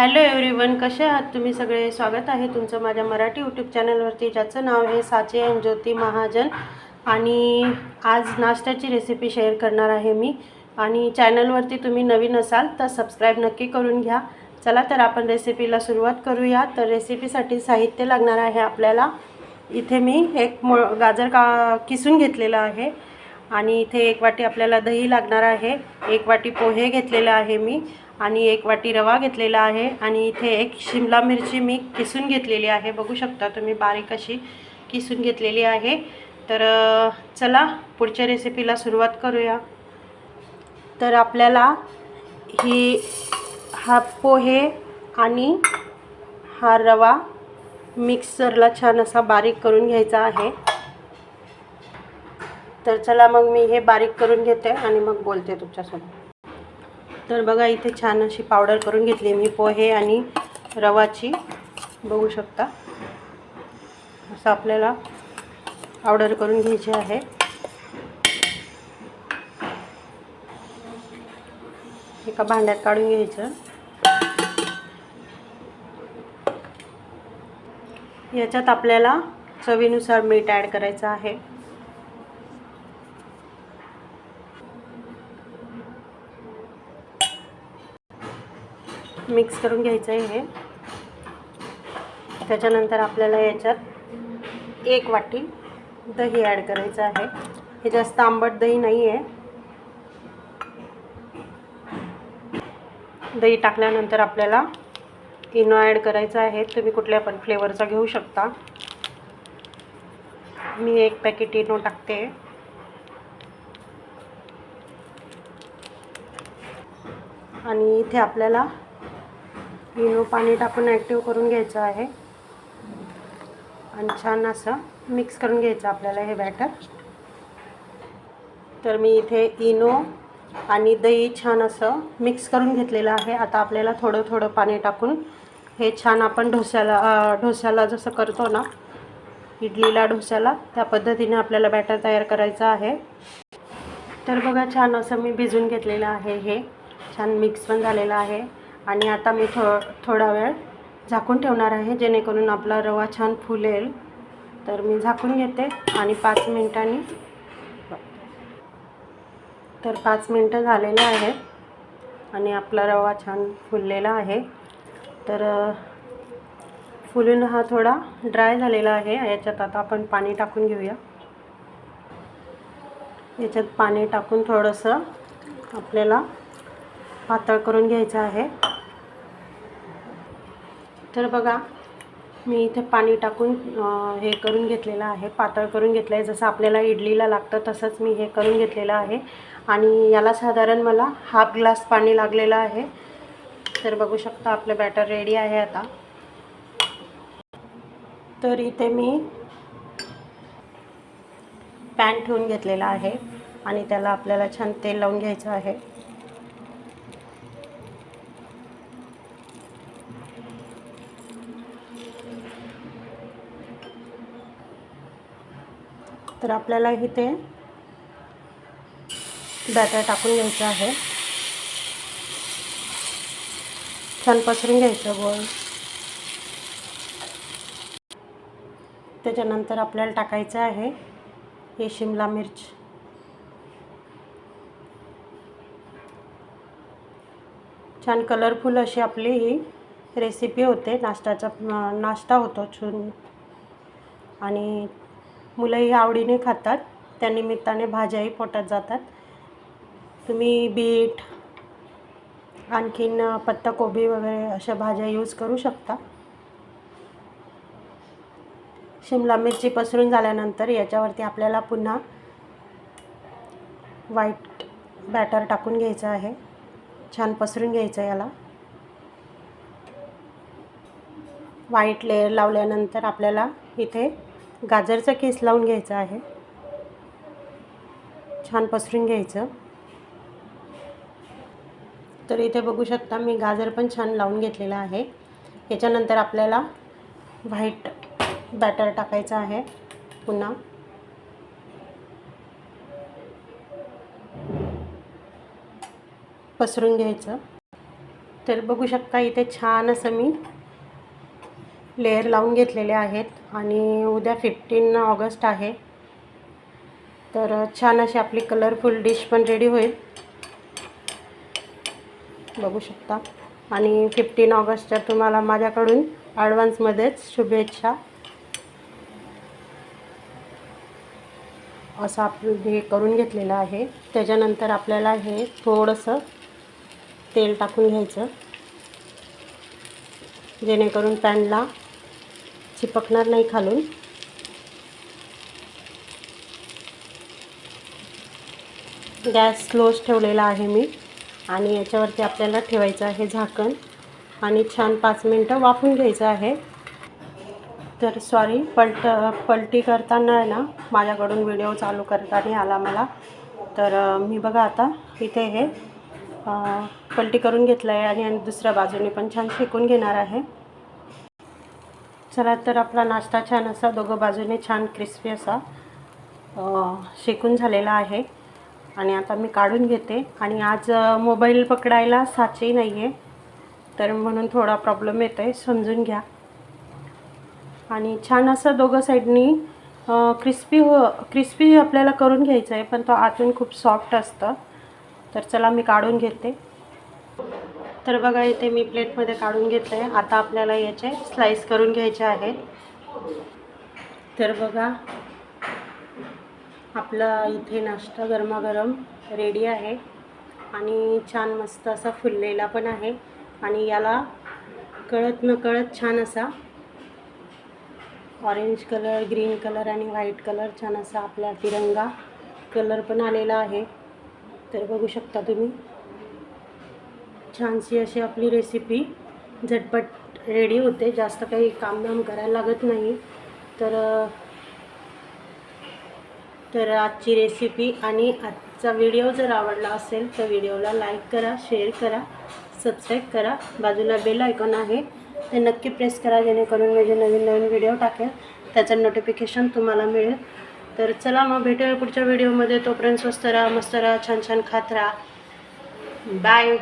Hello everyone कसे आहात तुम्ही सगळे? स्वागत आहे तुमचं माझ्या मराठी यूट्यूब चॅनलवरती ज्याचं नाव आहे साचे अँड ज्योती महाजन. आणि आज नाश्त्याची रेसिपी शेअर करणार आहे मी. आणि चॅनलवरती तुम्ही नवीन असाल तर सबस्क्राईब नक्की करून घ्या. चला तर आपण रेसिपीला सुरुवात करूया. तर रेसिपीसाठी साहित्य लागणार आहे आपल्याला. इथे मी एक म गाजर का किसून घेतलेलं आहे. आणि इथे एक वाटी आपल्याला दही लागणार आहे. एक वाटी पोहे घेतलेलं आहे मी. आणि एक वाटी रवा घेतलेला आहे आणि इथे एक शिमला मिरची मी किसून घेतलेली आहे. बघू शकता तुम्ही बारीक अशी किसून घेतलेली आहे. तर चला पुढच्या रेसिपीला सुरुवात करूया. तर आपल्याला ही हा पोहे आणि हा रवा मिक्सरला छान असा बारीक करून घ्यायचा आहे. तर चला मग मी हे बारीक करून घेते आणि मग बोलते तुमच्यासोबत. तर बघा इथे छान अशी पावडर करून घेतली मी पोहे आणि रवाची. बघू शकता. असं आपल्याला पावडर करून घ्यायची आहे. एका भांड्यात काढून घ्यायचं. याच्यात आपल्याला चवीनुसार मीठ ॲड करायचं आहे. मिक्स करून घ्यायचं आहे हे. त्याच्यानंतर आपल्याला याच्यात एक वाटी दही ॲड करायचं आहे. हे जास्त आंबट दही नाही आहे दही टाकल्यानंतर आपल्याला इनो ॲड करायचा आहे. तुम्ही कुठल्या पण फ्लेवरचा घेऊ शकता. मी एक पॅकेट इनो टाकते. आणि इथे आपल्याला इनो पाणी टाकून ॲक्टिव्ह करून घ्यायचं आहे. आणि छान असं मिक्स करून घ्यायचं आपल्याला हे बॅटर तर मी इथे इनो आणि दही छान असं मिक्स करून घेतलेलं आहे. आता आपल्याला थोडं थोडं पाणी टाकून हे छान आपण ढोस्याला ढोस्याला जसं करतो ना इडलीला ढोस्याला त्या पद्धतीने आपल्याला बॅटर तयार करायचं आहे. तर बघा छान असं मी भिजून घेतलेलं आहे हे. छान मिक्स पण झालेलं आहे. आणि आता मी थो थोडा वेळ झाकून ठेवणार आहे जेणेकरून आपला रवा छान फुलेल. तर मी झाकून घेते आणि पाच मिनिटांनी तर पाच मिनटं झालेले आहे आणि आपला रवा छान फुललेला आहे. तर फुलून हा थोडा ड्राय झालेला आहे. याच्यात आता आपण पाणी टाकून घेऊया. याच्यात पाणी टाकून थोडंसं आपल्याला पातळ करून घ्यायचं आहे. तर बघा मी इथे पाणी टाकून हे करून घेतलेलं आहे पातळ करून घेतलं आहे. जसं आपल्याला इडलीला लागतं तसंच मी हे करून घेतलेलं आहे. आणि याला साधारण मला हाफ ग्लास पाणी लागलेलं आहे. तर बघू शकता आपलं बॅटर रेडी आहे आता. तर इथे मी पॅन ठेवून घेतलेला आहे. आणि त्याला आपल्याला छान तेल लावून घ्यायचं आहे. तर आपल्याला इथे बॅटर टाकून घ्यायचं आहे. छान पसरून घ्यायचं गोल. त्याच्यानंतर आपल्याला टाकायचं आहे हे शिमला मिर्च. छान कलरफुल अशी आपली ही रेसिपी होते. नाश्त्याचा नाश्ता होतो छून. आणि मुलंही आवडीने खातात. त्यानिमित्ताने भाज्याही पोटात जातात. तुम्ही बीट आणखीन पत्ताकोबी वगैरे अशा भाज्या यूज करू शकता. शिमला मिरची पसरून झाल्यानंतर याच्यावरती आपल्याला पुन्हा व्हाईट बॅटर टाकून घ्यायचं आहे. छान पसरून घ्यायचं याला. व्हाईट लेअर लावल्यानंतर आपल्याला इथे गाजरचा केस लावून घ्यायचा आहे. छान पसरून घ्यायचं. तर इथे बघू शकता मी गाजर पण छान लावून घेतलेला आहे. याच्यानंतर आपल्याला व्हाईट बॅटर टाकायचं आहे पुन्हा. पसरून घ्यायचं. तर बघू शकता इथे छान असं मी लेअर लावून घेतलेले आहेत आणि उद्या फिफ्टीन ऑगस्ट आहे. तर छान अशी आपली कलरफुल डिश पण रेडी होईल. बघू शकता. आणि फिफ्टीन ऑगस्टच्या तुम्हाला माझ्याकडून ॲडव्हान्समध्येच शुभेच्छा. असं आपण हे करून घेतलेलं आहे. त्याच्यानंतर आपल्याला हे थोडंसं तेल टाकून घ्यायचं. जेणेकरून पॅनला चिपकणार नाही खालून. गॅस स्लोच ठेवलेला आहे मी आणि याच्यावरती आपल्याला ठेवायचं आहे झाकण आणि छान पाच मिनटं वाफून घ्यायचं आहे. तर सॉरी पलट पलटी करताना आहे ना माझ्याकडून व्हिडिओ चालू करताना आला मला. तर मी बघा आता इथे हे पलटी करून घेतलं आहे आणि आणि दुसऱ्या बाजूने पण छान शेकून घेणार आहे. चला तर आपला नाश्ता छान असा दोघं बाजूने छान क्रिस्पी असा शेकून झालेला आहे. आणि आता मी काढून घेते. आणि आज मोबाईल पकडायला साचही नाही आहे तर म्हणून थोडा प्रॉब्लेम येतो आहे समजून घ्या. आणि छान असं दोघं साईडनी क्रिस्पी हो क्रिस्पी आपल्याला करून घ्यायचं आहे पण तो आतून खूप सॉफ्ट असतं. तर चला मी काढून घेते. तर बघा इथे मी प्लेटमध्ये काढून घेतलं आहे आता आपल्याला याचे स्लाईस करून घ्यायचे आहेत. तर बघा आपला इथे नाश्ता गरमागरम रेडी आहे. आणि छान मस्त असा फुललेला पण आहे. आणि याला कळत न कळत छान असा ऑरेंज कलर ग्रीन कलर आणि व्हाईट कलर छान असा आपला तिरंगा कलर पण आलेला आहे. तर बघू शकता तुम्ही. छानशी अशी आपली रेसिपी झटपट रेडी होते. जास्त काही कामधाम करायला लागत नाही. तर तर आजची रेसिपी आणि आजचा व्हिडिओ जर आवडला असेल तर व्हिडिओला लाईक करा शेअर करा सबस्क्राईब करा. बाजूला बेल आयकॉन आहे. ते नक्की प्रेस करा जेणेकरून मी जे नवीन नवीन व्हिडिओ टाकेल. त्याचं नोटिफिकेशन तुम्हाला मिळेल. तर चला मग भेटूया पुढच्या व्हिडिओमध्ये तोपर्यंत स्वस्त राहा मस्त राहा छान छान खात राहा. बाय